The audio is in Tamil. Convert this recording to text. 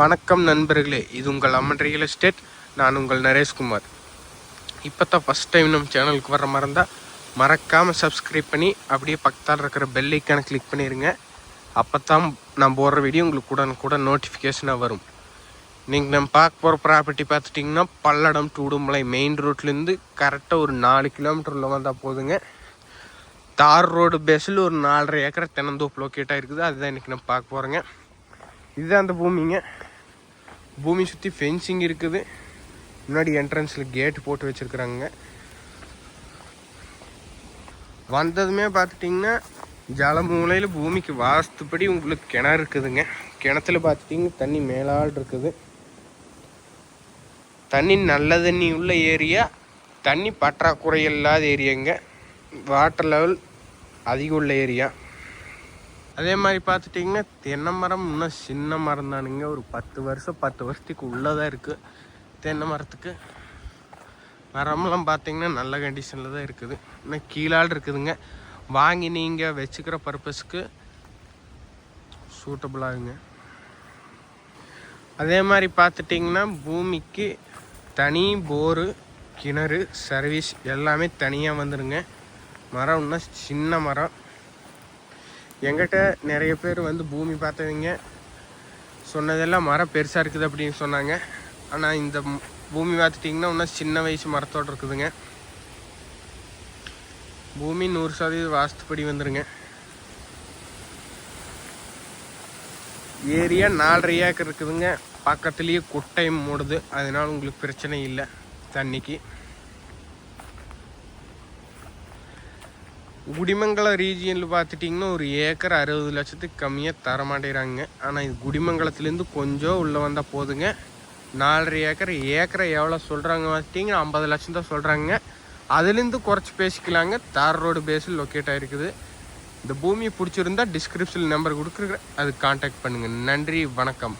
வணக்கம் நண்பர்களே இது உங்கள் அம்மன் ரியல் எஸ்டேட் நான் உங்கள் நரேஷ்குமார் இப்போ தான் ஃபஸ்ட் டைம் நம்ம சேனலுக்கு வர மாதிரி இருந்தால் மறக்காமல் சப்ஸ்கிரைப் பண்ணி அப்படியே பக்கத்தால் இருக்கிற பெல் ஐக்கானை கிளிக் பண்ணிடுங்க அப்போ தான் நான் போடுற வீடியோ உங்களுக்கு கூட கூட நோட்டிஃபிகேஷனாக வரும். நீங்கள் நம்ம பார்க்க போகிற ப்ராப்பர்ட்டி பார்த்துட்டிங்கன்னா பல்லடம் டூடுமலை மெயின் ரோட்லேருந்து கரெக்டாக ஒரு நாலு கிலோமீட்டரில் வந்தால் போதுங்க. தார் ரோடு பேஸில் ஒரு நாலரை ஏக்கர் தென்னந்தோப்பு லொக்கேட்டாக இருக்குது. அதுதான் இன்றைக்கி நம்ம பார்க்க போகிறோங்க இதுதான் அந்த பூமிங்க. பூமி சுற்றி ஃபென்சிங் இருக்குது. முன்னாடி என்ட்ரன்ஸில் கேட் போட்டு வச்சுருக்குறாங்க வந்ததுமே பார்த்துட்டிங்கன்னா ஜலமூலையில் பூமிக்கு வாஸ்துப்படி உங்களுக்கு கிணறு இருக்குதுங்க. கிணத்துல பார்த்துட்டிங்கன்னா தண்ணி மேலால் இருக்குது. தண்ணி நல்ல தண்ணி உள்ள ஏரியா. தண்ணி பற்றாக்குறை இல்லாத ஏரியாங்க. வாட்டர் லெவல் அதிகம் உள்ள ஏரியா. அதே மாதிரி பார்த்துட்டிங்கன்னா தென்னை மரம் இன்னும் சின்ன மரம் தானுங்க. ஒரு பத்து வருஷம் பத்து வருஷத்துக்கு உள்ளதாக இருக்குது தென்னை மரத்துக்கு. மரம்லாம் பார்த்தீங்கன்னா நல்ல கண்டிஷனில் தான் இருக்குது. இன்னும் கீழால் இருக்குதுங்க. வாங்கி நீங்கள் வச்சுக்கிற பர்பஸ்க்கு சூட்டபுளாகுங்க அதே மாதிரி பார்த்துட்டிங்கன்னா பூமிக்கு தனி போரு கிணறு சர்வீஸ் எல்லாமே தனியாக வந்துடுங்க மரம் இன்னும் சின்ன மரம். எங்கிட்ட நிறைய பேர் வந்து பூமி பார்த்தவங்க சொன்னதெல்லாம் மரம் பெருசாக இருக்குது அப்படின்னு சொன்னாங்க. ஆனால் இந்த பூமி பார்த்துட்டிங்கன்னா இன்னும் சின்ன வயசு மரத்தோடு இருக்குதுங்க. பூமி நூறு சதவீதம் வாஸ்துப்படி வந்துடுங்க ஏரியா நாலரை ஏக்கர் இருக்குதுங்க. பக்கத்துலேயே குட்டை மூடுது. அதனால் உங்களுக்கு பிரச்சனை இல்லை தண்ணிக்கு. குடிமங்கலம் ரீஜியனில் பார்த்துட்டிங்கன்னா ஒரு ஏக்கர் அறுபது லட்சத்துக்கு கம்மியாக தர மாட்டேங்கிறாங்க ஆனால் இது குடிமங்கலத்துலேருந்து கொஞ்சம் உள்ளே வந்தால் போதுங்க. நாலரை ஏக்கர் ஏக்கரை எவ்வளோ சொல்கிறாங்க பார்த்துட்டிங்கன்னா ஐம்பது லட்சம் தான் சொல்கிறாங்க அதுலேருந்து குறைச்சி பேசிக்கலாங்க. தார் ரோடு பேஸில் லொக்கேட் ஆகிருக்குது இந்த பூமியை பிடிச்சிருந்தா டிஸ்கிரிப்ஷன் நம்பர் கொடுக்குறேன். அது காண்டாக்ட் பண்ணுங்கள் நன்றி வணக்கம்.